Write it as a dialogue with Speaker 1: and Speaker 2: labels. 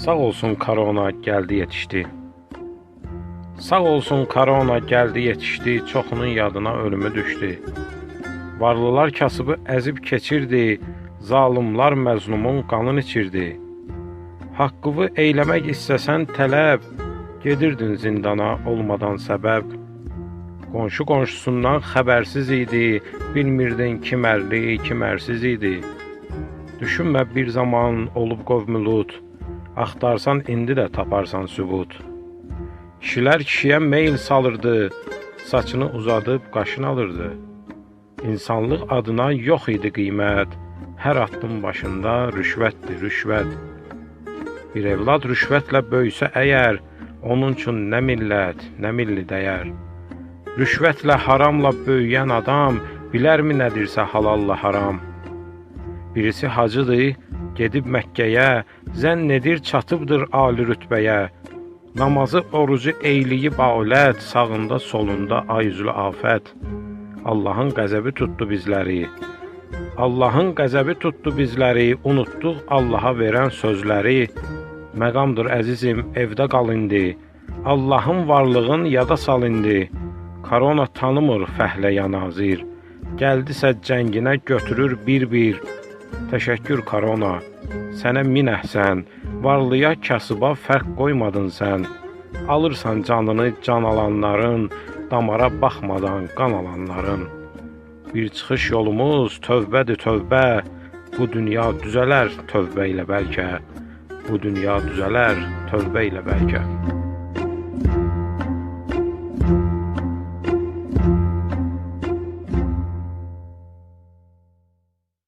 Speaker 1: Sağ olsun korona geldi yetişti. Sağ olsun korona geldi yetişti, çoxunun yadına ölümü düşdü. Varlılar kasıbı əzib keçirdi, zalimlar məzlumun qanını içirdi. Haqqını eyləmək istəsən tələb, gedirdin zindana olmadan səbəb. Qonşu qonşusundan xəbərsiz idi, bilmirdin kim ərli, kim ərsiz idi. Düşünmə bir zaman olub qovmu Lut, axtarsan indi də taparsan sübut. Kişilər kişiyə meyl salırdı, saçını uzadıb qaşın alırdı. İnsanlıq adına yox idi qiymət, hər addım başında rüşvətdir, rüşvət. Bir evlad rüşvətlə böyüsə əgər, onun üçün nə millət, nə milli dəyər. Rüşvətlə haramla böyüyən adam bilərmi nədirsə halalla haram? Birisi hacıdır, gedib Məkkəyə, zənn edir çatıbdır ali rütbəyə. Namazı, orucu eyliyib aulət, sağında, solunda ayzül afət. Allahın qəzəbi tutdu bizləri. Allahın qəzəbi tutdu bizləri, unutduq Allaha verən sözləri. Məqamdır əzizim, evdə qal indi. Allahın varlığın yada sal indi. Korona tanımır fəhlə yanazir. Gəldisə cənginə götürür bir-bir. Təşəkkür korona. Sənə min əhsən. Varlıya, kasıba fərq qoymadın sən. Alırsan canını can alanların, damara baxmadan qan alanların. Bir çıxış yolumuz tövbədir tövbə. Bu dünya düzələr tövbə ilə bəlkə. Bu dünya düzələr tövbə ilə bəlkə.